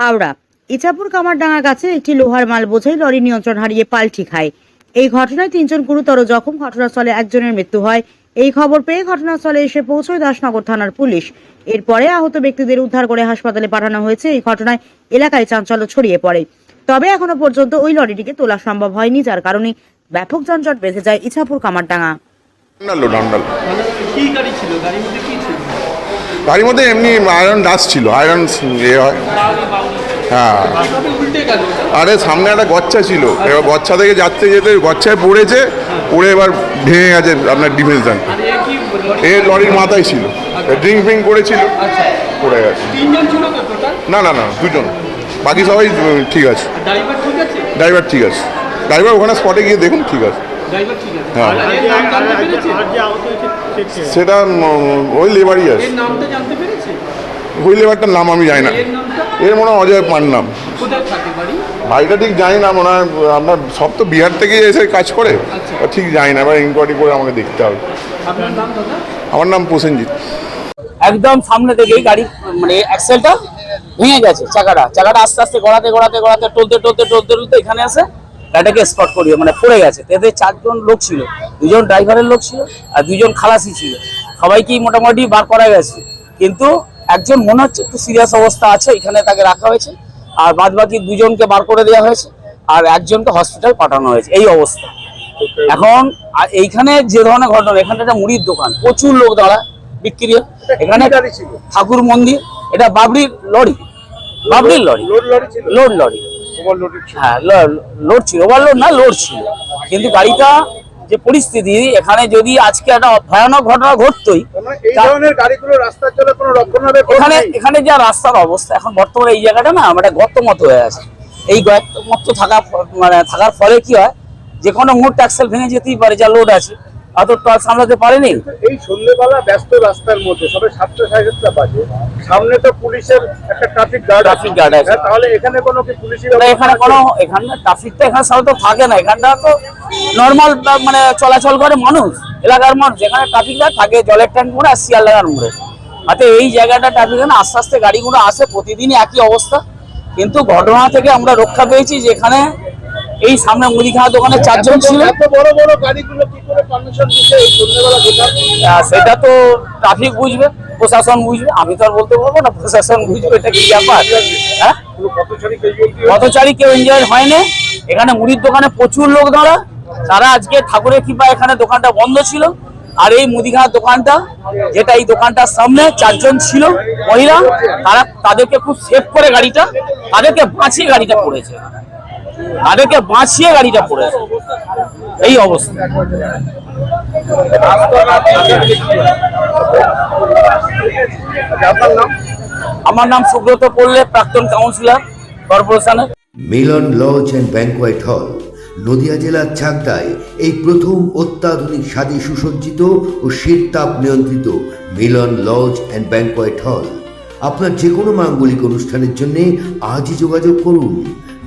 হাওড়া। ইচাপুর কামারডাঙ্গার কাছে একটি লোহার মাল বোঝাই লরি নিয়ন্ত্রণ হারিয়ে পাল্টি খায়। এই ঘটনায় তিনজন গুরুতর জখম। ঘটনাস্থলে একজনের মৃত্যু হয়। এই খবর পেয়ে ঘটনাস্থলে এসে পৌঁছয় দাসনগর থানার পুলিশ। এরপরে আহত ব্যক্তিদের উদ্ধার করে হাসপাতালে পাঠানো হয়েছে। এই ঘটনায় এলাকায় চাঞ্চল্য ছড়িয়ে পড়ে। তবে এখনও পর্যন্ত ওই লরিটিকে তোলা সম্ভব হয়নি, যার কারণে ব্যাপক যানজট বেঁধে যায় ইছাপুর কামারডাঙ্গা। কি গাড়ি ছিল? গাড়ির মধ্যে কি ছিল? গাড়ির মধ্যে এমনি আয়রন ডাস্ট ছিল আয়রন ইয়ে হয়। হ্যাঁ? আরে সামনে একটা গচ্ছা ছিল এবার গচ্ছা থেকে যাচ্ছে যেতে গচ্ছায় পড়েছে পড়ে এবার ভেঙে গেছে আপনার ডিফেন্সন আর এ লরির মাথায় ছিল ড্রিঙ্ক ফিঙ্ক করেছিল পড়ে গেছে। না না না দুজন। বাকি সবাই ঠিক আছে। ড্রাইভার ঠিক আছে? ড্রাইভার ঠিক আছে। ড্রাইভার ওখানে স্পটে গিয়ে দেখুন ঠিক আছে। হ্যাঁ। সেটা ওই লেবারই আছে। ওই লেবারটার নাম আমি জানি না। এর মনে হয় অজয় পান নাম। ভাইটা ঠিক জানি না মনে হয় আপনার সব তো বিহার থেকে এসে কাজ করে আচ্ছা। ঠিক জানি না এবার ইনকোয়ারি করে আমাকে দেখতে হবে। আমার নাম প্রসেনজিৎ। একদম সামনে থেকেই গাড়ি মানে অ্যাক্সেলটা ভেঙে গেছে চাকাটা। চাকাটা আস্তে আস্তে গড়াতে গড়াতে গড়াতে টলতে টলতে টলতে টলতে এখানে আসে। গাড়িটাকে স্পট করিয়ে মানে পড়ে গেছে। এতে চারজন লোক ছিল। দুজন ড্রাইভারের লোক ছিল আর দুজন খালাসি ছিল। সবাইকেই মোটামুটি বার করা গেছে। কিন্তু একজন মনে হচ্ছে একটু সিরিয়াস অবস্থা আছে এখানে তাকে রাখা হয়েছে। আর বাদ বাকি দুজনকে বার করে দেওয়া হয়েছে। আর একজনকে হসপিটাল পাঠানো হয়েছে। এই অবস্থা। এখন আর এইখানে যে ধরনের ঘটনা এখানে একটা মুড়ির দোকান। প্রচুর লোক দাঁড়া বিক্রি হয়। এখানে ঠাকুর মন্দির। এটা বাবরির লরি। বাবরির লরি। Load lorry. হ্যাঁ লোড ছিল। ওভারলোড না লোড ছিল। কিন্তু গাড়িটা যে পরিস্থিতি এখানে যদি আজকে একটা ভয়ানক ঘটনা ঘটতোই মানে এখানে এখানে যা রাস্তার অবস্থা এখন বর্তমানে এই জায়গাটা না মানে গর্ত মতো হয়ে আছে। এই গর্ত মতো থাকা মানে থাকার ফলে কি হয় যে কোনো মুহূর্তে অ্যাক্সেল ভেঙে যেতেই পারে যা লোড আছে। অত সামলাতে পারেনি? এই সন্ধ্যেবেলা ব্যস্ত রাস্তার মধ্যে সবে সাতটা সাড়ে সাতটা বাজে সামনে তো পুলিশের একটা ট্রাফিক গার্ড Traffic guard আছে। তাহলে এখানে কোনো কি পুলিশি এখানে কোনো এখানে ট্রাফিকটা এখানে সাধারণত থাকে না। এখানটা তো নর্মাল মানে চলাচল করে মানুষ এলাকার মানুষ। যেখানে ট্রাফিকটা থাকে জলের ট্যাঙ্ক মোড়ে আর শিয়ালডাঙ্গার মোড়ে হাতে এই জায়গাটা ট্রাফিক না আস্তে আস্তে গাড়িগুলো আসে প্রতিদিনই একই অবস্থা। কিন্তু ঘটনা থেকে আমরা রক্ষা পেয়েছি যেখানে এই সামনে মুদিখানা দোকানে চারজন ছিল। সেটা তো ট্রাফিক বুঝবে প্রশাসন বুঝবে। আমি তো আর বলতে পারব না প্রশাসন বুঝবে এটা কি ব্যাপার? হ্যাঁ? পথচারী কেউ এনজয় হয়নি। এখানে মুড়ির দোকানে প্রচুর লোক দাঁড়া। তারা আজকে ঠাকুরের কৃপা এখানে দোকানটা বন্ধ ছিল। আর এই মুদিখানার দোকানটা যেটা এই দোকানটার সামনে চারজন ছিল মহিলা তারা তাদেরকে খুব সেভ করে গাড়িটা তাদেরকে বাঁচিয়ে গাড়িটা পড়েছে তাদেরকে বাঁচিয়ে গাড়িটা পড়েছে এই অবস্থা। আমার নাম সুব্রত পল্লে প্রাক্তন কাউন্সিলর কর্পোরেশনের মিলন লজ অ্যান্ড ব্যাংকোয়েট হল নদিয়া জেলার চাকদায় এই প্রথম অত্যাধুনিক স্বাদে সুসজ্জিত ও শীততাপ নিয়ন্ত্রিত মিলন লজ অ্যান্ড ব্যাংকোয়েট হল। আপনার যে কোনো মাঙ্গলিক অনুষ্ঠানের জন্য আজই যোগাযোগ করুন